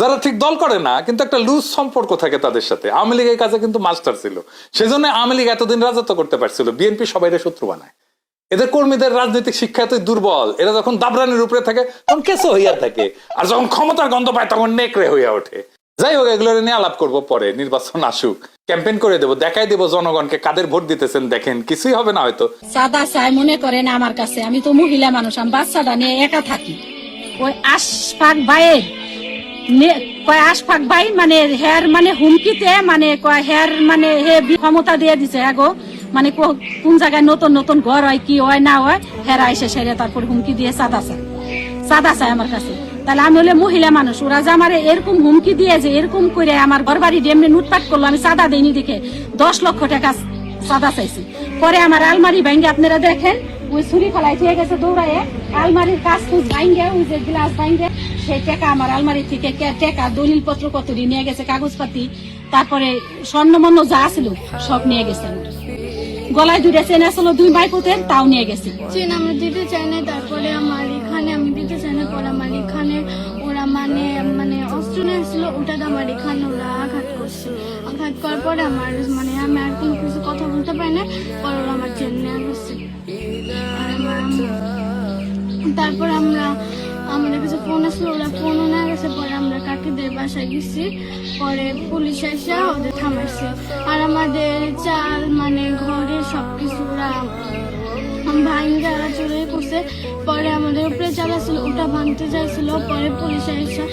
যারা ঠিক দল করে না, কিন্তু একটা লুজ সম্পর্ক থাকে তাদের সাথে। আওয়ামী লীগের কাছে কিন্তু মাস্টার ছিল। সেজন্য আওয়ামী লীগ এতদিন রাজত্ব করতে পারছিল। বিএনপি সবাই শত্রু বানায়। এদের কর্মীদের রাজনৈতিক শিক্ষা এতই দুর্বল। এরা যখন দাবরানির উপরে থাকে, তখন কেসে হইয়া থাকে। আর যখন ক্ষমতার গন্ধ পায়, তখন নেকড়ে হইয়া ওঠে। যাই হোক, এগুলো নিয়ে আলাপ করব পরে। নির্বাচন আসুক। ক্যাম্পেইন করে দেবো। দেখাই দেবো জনগণকে কাদের ভোট দিতেছেন। দেখেন, কিছুই হবে না হয়তো। সাদা চাই মনে করেন আমার কাছে। আমি তো মহিলা মানুষ, আমি বাচ্চাটা নিয়ে একা থাকি। ওই আশফাক ভাইয়ের কয় আশফাক ভাই মানে হের মানে হুমকিতে মানে কয় হের মানে হে ক্ষমতা দিয়ে দিছে এগো মানে কোন জায়গায় নতুন নতুন ঘর হয়, কি হয়, না হয় হেরা এসে সেরে তারপর হুমকি দিয়ে সাদা চাই সাদা চাই আমার কাছে। তাহলে আমি হলে মহিলা মানুষ, ওরা যে আমার এরকম হুমকি দিয়ে যে এরকম করে আমার ঘর বাড়ি এমনি লুটপাট করল, আমি সাদা দেইনি দেখে দশ লক্ষ টাকা সাদা চাইছি। পরে আমার আলমারি ভাঙ্গে আপনারা দেখেন, ওই ছুরি ফলাই থেকে গেছে দৌড়াইয়ে, আলমারির কাজ কুচ ভাঙ্গে ওই যে গ্লাস ভাঙ্গে সেই টাকা আমার আলমারি থেকে টাকা দলিল পত্র কত নিয়ে গেছে, কাগজপাতি, তারপরে স্বর্ণ মন্য যা ছিল সব নিয়ে গেছে গলায় দুইটা চেন আসলো দুই মাইকুতের তাও নিয়ে গেছে। চেন আমি দিতে চাই না তারপরে আমার এখানে আমি দিতে চাই না পরে আমার এখানে ওরা মানে মানে অস্ত্র নিয়েছিল ওটাতে আমার এখানে ওরা আঘাত করছে আঘাত করার পরে আমার মানে আমি আর কোনো কিছু কথা বলতে পারি না, পরে ওরা আমার চেন নিয়ে গেছে। তারপর আমরা আসলো, ওরা ফোনও না গেছে, পরে আমরা কাকিদের বাসায় গেছি। পরে পুলিশ এসে ওদের থামাইছে। আর আমাদের চাল মানে ঘরে সবকিছু ওরা ভাঙ্গা চুরি করছে। পরে আমাদের উপরে চাল আসলো ওটা ভাঙতে চাইছিল। পরে পুলিশ এসে